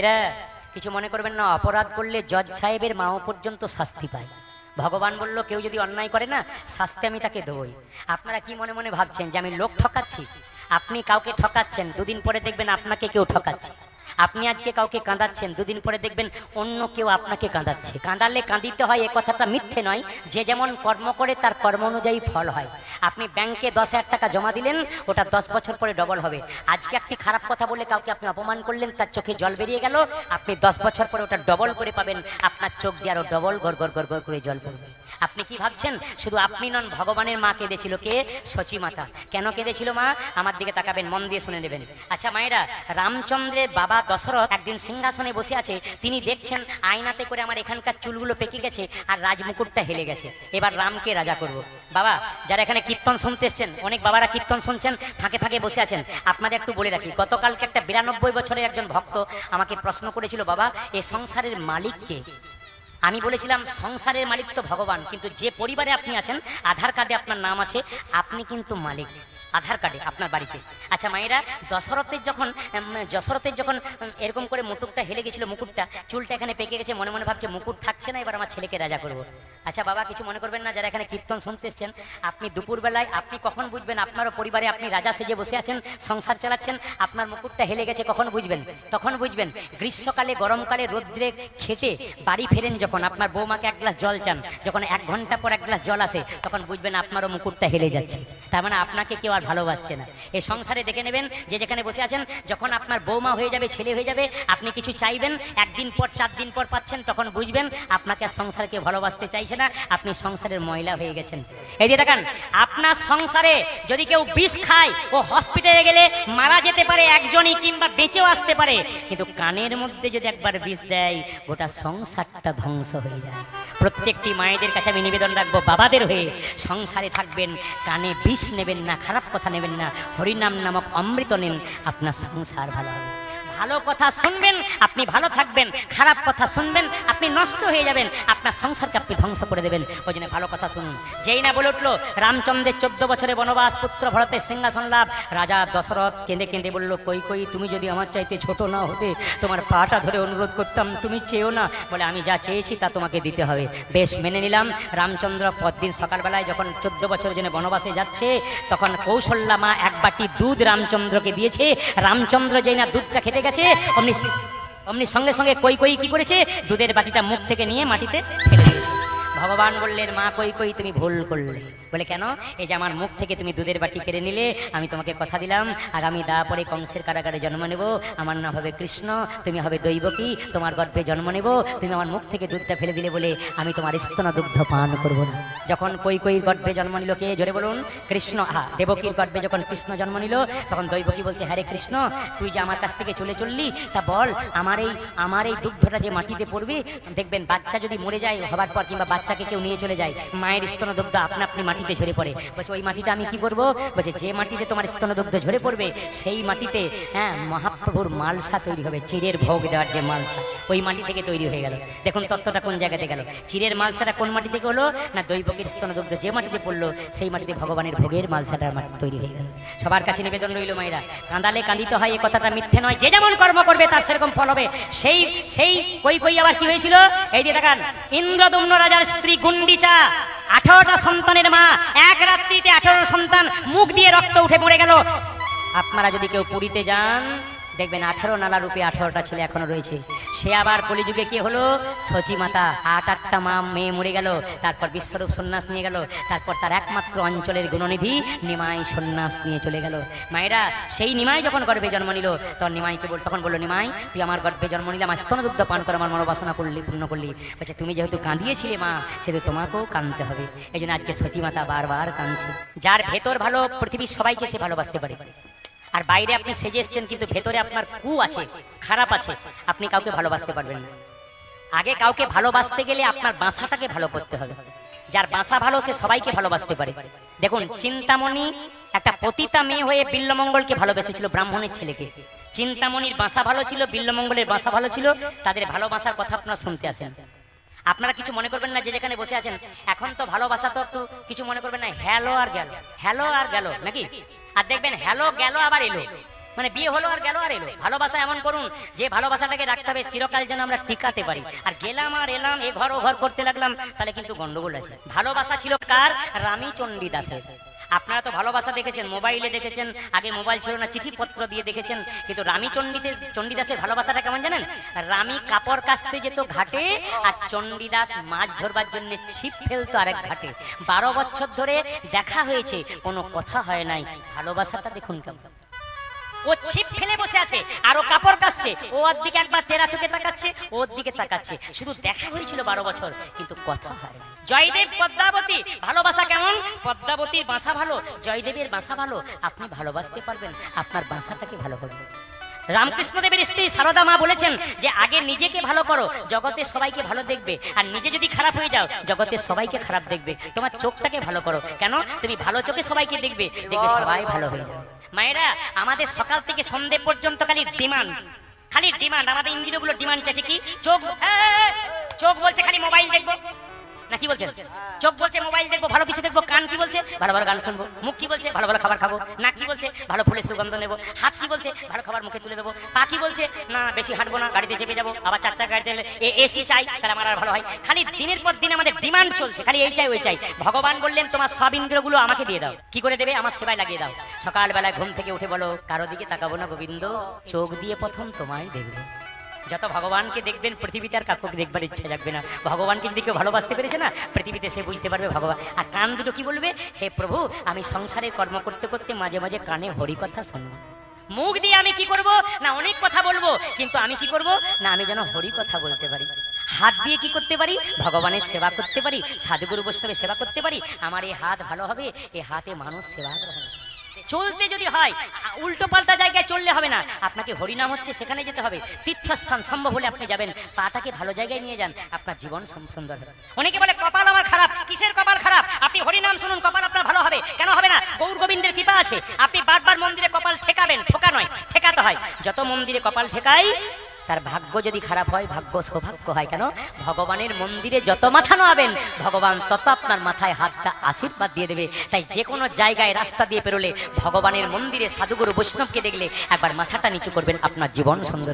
এরা কিছু মনে করবেন না, অপরাধ করলে জজ সাহেবের মাও পর্যন্ত শাস্তি পায়। ভগবান বলল, কেউ যদি অন্যায় করে না, শাস্তি আমি তাকে দেবই। আপনারা কি মনে মনে ভাবছেন যে আমি লোক ঠকাচ্ছি? আপনি কাউকে ঠকাচ্ছেন, দুদিন পরে দেখবেন আপনাকে কেউ ঠকাচ্ছে। আপনি আজকে কাউকে কাঁদাচ্ছেন, দুদিন পরে দেখবেন অন্য কেউ আপনাকে কাঁদাচ্ছে। কাঁদালে কাঁদিতে হয়, এ কথাটা মিথ্যে নয়। যে যেমন কর্ম করে, তার কর্ম অনুযায়ী ফল হয়। আপনি ব্যাংকে দশ হাজার টাকা জমা দিলেন, ওটা দশ বছর পরে ডবল হবে। আজকে একটি খারাপ কথা বলে কাউকে আপনি অপমান করলেন, তার চোখে জল বেরিয়ে গেল, আপনি দশ বছর পরে ওটা ডবল করে পাবেন, আপনার চোখ দিয়ে আরও ডবল গড় গড় গড় গড় করে জল পড়বে। আপনি কি ভাবছেন? শুধু আপনি নন, ভগবানের মা কেঁদেছিল কে? সচি মাতা। কেন কেঁদেছিল মা? আমার দিকে তাকাবেন, মন দিয়ে শুনে নেবেন। আচ্ছা মায়েরা, রামচন্দ্রের বাবা দশরথ একদিন সিংহাসনে বসে আছে। তিনি দেখছেন আয়নাতে করে আমার এখানকার চুলগুলো পেকে গেছে আর রাজমুকুটটা হেলে গেছে। এবার রামকে রাজা করব। বাবা, যারা এখানে কীর্তন শুনতে এসছেন, অনেক বাবারা কীর্তন শুনছেন, ফাঁকে ফাঁকে বসে আছেন। আপনাদের একটু বলে রাখি, গতকালকে একটা বিরানব্বই বছরের একজন ভক্ত আমাকে প্রশ্ন করেছিল, বাবা, এ সংসারের মালিককে আমি বলেছিলাম, সংসারের মালিক তো ভগবান, কিন্তু যে পরিবারে আপনি আছেন, আধার কার্ডে আপনার নাম আছে, আপনি কিন্তু মালিক। আধার কার্ডে আপনার বাড়িতে। আচ্ছা মায়েরা, দশরথের যখন যশরথের যখন এরকম করে মুকুটটা হেলে গেছিল মুকুটটা, চুলটা এখানে পেকে গেছে, মনে মনে ভাবছে মুকুট থাকছে না, এবার আমার ছেলেকে রাজা করব। আচ্ছা বাবা, কিছু মনে করবেন না, যারা এখানে কীর্তন শুনতে এসছেন, আপনি দুপুরবেলায়, আপনি কখন বুঝবেন, আপনারও পরিবারে আপনি রাজা সেজে বসে আছেন, সংসার চালাচ্ছেন, আপনার মুকুটটা হেলে গেছে, কখন বুঝবেন? তখন বুঝবেন, গ্রীষ্মকালে, গরমকালে, রোদ্রে খেটে বাড়ি ফেরেন যখন, আপনার বৌমাকে এক গ্লাস জল চান, যখন এক ঘণ্টা পর এক গ্লাস জল আসে, তখন বুঝবেন আপনারও মুকুটটা হেলে যাচ্ছে। তার মানে আপনাকে কেউ আর ভালোবাসছে না। এই সংসারে দেখে নেবেন যে যেখানে বসে আছেন, যখন আপনার বৌমা হয়ে যাবে, ছেলে হয়ে যাবে, আপনি কিছু চাইবেন, একদিন পর, চার দিন পর পাচ্ছেন, তখন বুঝবেন আপনাকে আর সংসারকে ভালোবাসতে চাইছে না, আপনি সংসারের মহিলা হয়ে গেছেন। এই যে দেখেন, আপনার সংসারে যদি কেউ বিষ খায়, ও হসপিটালে গেলে মারা যেতে পারে একজনই কিংবা বেঁচেও আসতে পারে, কিন্তু কানের মধ্যে যদি একবার বিষ দেয়, গোটা সংসারটা ধ্বংস হয়ে যায়। প্রত্যেকটি মায়েদের কাছে আমি নিবেদন রাখব, বাবাদের হয়ে সংসারে থাকবেন, কানে বিষ নেবেন না, খারাপ কথা নেবেন না। হরিনাম নামক অমৃত নিন আপনার সংসার ভালো হবে। ভালো কথা শুনবেন, আপনি ভালো থাকবেন, খারাপ কথা শুনবেন, আপনি নষ্ট হয়ে যাবেন, আপনার সংসারকে আপনি ধ্বংস করে দেবেন। ওই জন্য ভালো কথা শুনুন। যেই না বলে উঠল, রামচন্দ্রের চোদ্দ বছরে বনবাস, পুত্র ভরতের সিংহাসন লাভ। রাজা দশরথ কেঁদে কেঁদে বলল, কই কই, তুমি যদি আমার চাইতে ছোট না হতে, তোমার পাটা ধরে অনুরোধ করতাম, তুমি চেয়েও না। বলে, আমি যা চেয়েছি তা তোমাকে দিতে হবে। বেশ মেনে নিলাম। রামচন্দ্র পরদিন সকালবেলায় যখন চোদ্দ বছরের জন্য বনবাসে যাচ্ছে, তখন কৌশল্যা মা এক বাটি দুধ রামচন্দ্রকে দিয়েছে। রামচন্দ্র যেই না দুধটা খেতে গেছে অমনি অমনি সঙ্গে সঙ্গে কই কই কি করেছে? দুধের বাটিটা মুখ থেকে নিয়ে মাটিতে ফেলে দিয়েছে। ভগবান বললেন, মা, কই কই, তুমি ভুল করলে। বলে, কেন? এই যে আমার মুখ থেকে তুমি দুধের বাটি কেড়ে নিলে, আমি তোমাকে কথা দিলাম, আগামী দা পরে কংসের কারাগারে জন্ম নেব। আমার নাম হবে কৃষ্ণ, তুমি হবে দৈবকী, তোমার গর্ভে জন্ম নেব। তুমি আমার মুখ থেকে দুধটা ফেলে দিলে বলে আমি তোমার স্তন দুগ্ধ পান করব না। যখন কই কই গর্ভে জন্ম নিল কে? জোরে বলুন, কৃষ্ণ। আহা, দেবকীর গর্ভে যখন কৃষ্ণ জন্ম নিল, তখন দৈবকী বলছে হ্যাঁ কৃষ্ণ, তুই যে আমার কাছ থেকে চলে চললি, তা বল, আমার এই আমার এই দুগ্ধটা যে মাটিতে পড়বে, দেখবেন বাচ্চা যদি মরে যায়, হবার পর কিংবা বাচ্চাকে কেউ নিয়ে চলে যায়। মায়ের স্তনদগ্ধ আপনা আপনি মাটিতে ঝরে পড়ে। বলছে, ওই মাটিটা আমি কি করব? বলছে, যে মাটিতে তোমার স্তনদগ্ধ ঝরে পড়বে, সেই মাটিতে হ্যাঁ মহাপ্রভুর মালসা তৈরি হবে, চিরের ভোগ দেওয়ার যে মালসা, ওই মাটি থেকে তৈরি হয়ে গেল। দেখুন তত্ত্বটা কোন জায়গাতে গেল? চিরের মালসাটা কোন মাটি থেকে হলো? না দৈবকের স্তনদগ্ধ যে মাটিতে পড়ল, সেই মাটিতে ভগবানের ভোগের মালসাটা তৈরি হয়ে গেল। সবার কাছে নিবেদন রইল মায়েরা, কাঁদালে কাঁদিতে হয় এই কথাটা মিথ্যে নয়, যে যেমন কর্ম করবে, তার সেরকম ফল হবে। সেই সেই কই কই আবার কি হয়েছিল? এই যে দেখান, ইন্দ্রদম্ন রাজার স্ত্রী গুন্ডিচা আঠারোটা সন্তানের মা। এক রাত্রিতে আঠারো সন্তান মুখ দিয়ে রক্ত উঠে পড়ে গেল। আপনারা যদি কেউ পুরীতে যান দেখবেন আঠারো নালা রূপে আঠারোটা ছেলে এখনও রয়েছে। সে আবার কলিযুগে কি হলো? সচি মাতা, আট, আটটা মা, মেয়ে মরে গেল, তারপর বিশ্বরূপ সন্ন্যাস নিয়ে গেল, তারপর তার একমাত্র অঞ্চলের গুণনিধি নিমাই সন্ন্যাস নিয়ে চলে গেল। মায়েরা, সেই নিমাই যখন গর্ভে জন্ম নিল, তখন নিমাইকে বল তখন বলল, নিমাই, তুই আমার গর্ভে জন্ম নিলে আমার স্তনদুগ্ধ পান করে আমার মনোবাসনা করলি, পূর্ণ করলি। বলছে, তুমি যেহেতু কাঁদিয়েছিলে মা, সেহেতু তোমাকেও কাঁদতে হবে। এই জন্য আজকে সচি মাতা বারবার কাঁদছে। যার ভেতর ভালো, পৃথিবীর সবাইকে সে ভালোবাসতে পারে। আর বাইরে আপনি সেজে এসছেন, কিন্তু ভেতরে আপনার কু আছে, খারাপ আছে, আপনি কাউকে ভালোবাসতে পারবেন না। আগে কাউকে ভালোবাসতে গেলে আপনার বাসাটাকে ভালো করতে হবে। যার বাসা ভালো, সে সবাইকে ভালোবাসতে পারে। দেখুন, চিন্তামণি একটা পতিতা মেয়ে হয়ে বিল্লমঙ্গলকে ভালোবেসেছিল ব্রাহ্মণের ছেলেকে। চিন্তামণির বাসা ভালো ছিল, বিল্লমঙ্গলের বাসা ভালো ছিল, তাদের ভালোবাসার কথা আপনারা শুনতে আসেন। আপনারা কিছু মনে করবেন না যে যেখানে বসে আছেন। এখন তো ভালোবাসা তো একটু কিছু মনে করবেন না, হ্যালো আর গেল। হ্যালো আর গেল, নাকি? আর দেখবেন হ্যালো, গেল আবার এলো। মানে বিয়ে হলো আর গেল আর এলো। ভালোবাসা এমন করুন যে ভালোবাসাটাকে রাখতে হবে, চিরকাল যেন আমরা টিকাতে পারি। আর গেলাম আর এলাম, এ ঘর ও ঘর করতে লাগলাম, তাহলে কিন্তু গন্ডগোল আছে। ভালোবাসা ছিল কার? রামী চণ্ডী দাসের আপনারা তো ভালোবাসা দেখেছেন, মোবাইলে দেখেছেন, আগে মোবাইল ছিল না, চিঠিপত্র দিয়ে দেখেছেন। কিন্তু রানী চণ্ডীতে চণ্ডীদাসের ভালোবাসাটা কেমন জানেন? রানী কাপড় কাচতে যেত ঘাটে, আর চণ্ডীদাস মাছ ধরবার জন্য ছিপ ফেলতো আরেক ঘাটে। বারো বছর ধরে দেখা হয়েছে, কোনো কথা হয় নাই। ভালোবাসাটা দেখুন কেমন। ও ছিপ ফেলে বসে আছে, আর ও কাপড় কাচ্ছে। ও ওর দিকে একবার তেরা চোখে তাকাচ্ছে ওর দিকে তাকাচ্ছে। শুধু দেখা হয়েছিল বারো বছর, কিন্তু কথা হয় জয়দেব পদ্মাবতী, ভালোবাসা কেমন? পদ্মাবতীর বাসা ভালো, জয়দেবের বাসা ভালো। আপনি ভালোবাসতে পারবেন, আপনার বাসাটাকে ভালো করবেন। রামকৃষ্ণদেবের স্ত্রী সারদা মা বলেছেন যে, আগে নিজেকে ভালো করো, জগতে সবাইকে ভালো দেখবে। আর নিজে যদি খারাপ হয়ে যাও, জগতে সবাইকে খারাপ দেখবে। তোমার চোখটাকে ভালো করো। কেন? তুমি ভালো চোখে সবাইকে দেখবে। দেখবে সবাই ভালো হয়ে যাবে। মায়েরা, আমাদের সকাল থেকে সন্ধে পর্যন্ত খালি ডিমান্ড। খালি ডিমান্ড। আমাদের ইন্দ্রিয়গুলো ডিমান্ড চাইছে কি? চোখ চোখ বলছে খালি মোবাইল দেখব। না কি বলছেন? চোখ বলছে, মোবাইল দেখব, ভালো কিছু দেখব, কান কি বলছে? ভালো ভালো গান শুনব, মুখ কি বলছে? ভালো ভালো খাবার খাব, নাক কি বলছে? ভালো ফুলের সুগন্ধ নেব, হাত কি বলছে? ভালো খাবার মুখে তুলে দেবো, পা কি বলছে? না, বেশি হাঁটবো না, গাড়িতে চেপে যাব, আবার চার চার গাড়িতে এসি চাই, তাহলে আমার আর ভালো হয়। খালি দিনের পর দিন আমাদের ডিমান্ড চলছে, খালি এই চাই, ওই চাই। ভগবান বললেন, তোমার সব ইন্দ্রগুলো আমাকে দিয়ে দাও। কি করে দেবে? আমার সেবায় লাগিয়ে দাও। সকালবেলায় ঘুম থেকে উঠে বলো, কারও দিকে তাকাবো না গোবিন্দ, চোখ দিয়ে প্রথম তোমায় দেখব। যত ভগবানকে দেখবেন, পৃথিবীতে আর কাকুকে দেখবার ইচ্ছা লাগবে না। ভগবানকে যদি কেউ ভালোবাসতে পেরেছে না, পৃথিবীতে সে বুঝতে পারবে ভগবান। আর কান দুটো কি বলবে? হে প্রভু, আমি সংসারে কর্ম করতে করতে মাঝে মাঝে কানে হরি কথা শুনব। মুখ দিয়ে আমি কি করব? না, অনেক কথা বলব। কিন্তু আমি কি করব? না, আমি যেন হরি কথা বলতে পারি। হাত দিয়ে কি করতে পারি? ভগবানের সেবা করতে পারি। সাধুগুরু বৈষ্ণবের সেবা করতে পারি। আমার এই হাত ভালো হবে এই হাতে মানুষ সেবা গ্রহণ। চলতে যদি হয় উল্টো পাল্টা জায়গায় চললে হবে না। আপনাকে হরিনাম হচ্ছে, সেখানে যেতে হবে। তীর্থস্থান সম্ভব হলে আপনি যাবেন। পাটাকে ভালো জায়গায় নিয়ে যান। আপনার জীবন সুন্দর হবে। অনেকে বলে, কপাল আমার খারাপ। কিসের কপাল খারাপ? আপনি হরিনাম শুনুন, কপাল আপনার ভালো হবে। কেন হবে না? গৌর গোবিন্দের কৃপা আছে। আপনি বারবার মন্দিরে কপাল ঠেকাবেন। ঠোকা নয়, ঠেকাতে হয়। যত মন্দিরে কপাল ঠেকাই তার ভাগ্য যদি খারাপ হয়, ভাগ্য সৌভাগ্য হয় কেন? ভগবানের মন্দিরে যত মাথা নোয়াবেন ভগবান তত আপনার মাথায় হাতটা আশীর্বাদ দিয়ে দেবে। তাই যে কোনো জায়গায় রাস্তা দিয়ে পেরোলে ভগবানের মন্দিরে সাধুগুরু বৈষ্ণবকে দেখলে একবার মাথাটা নিচু করবেন আপনার জীবন সুন্দর।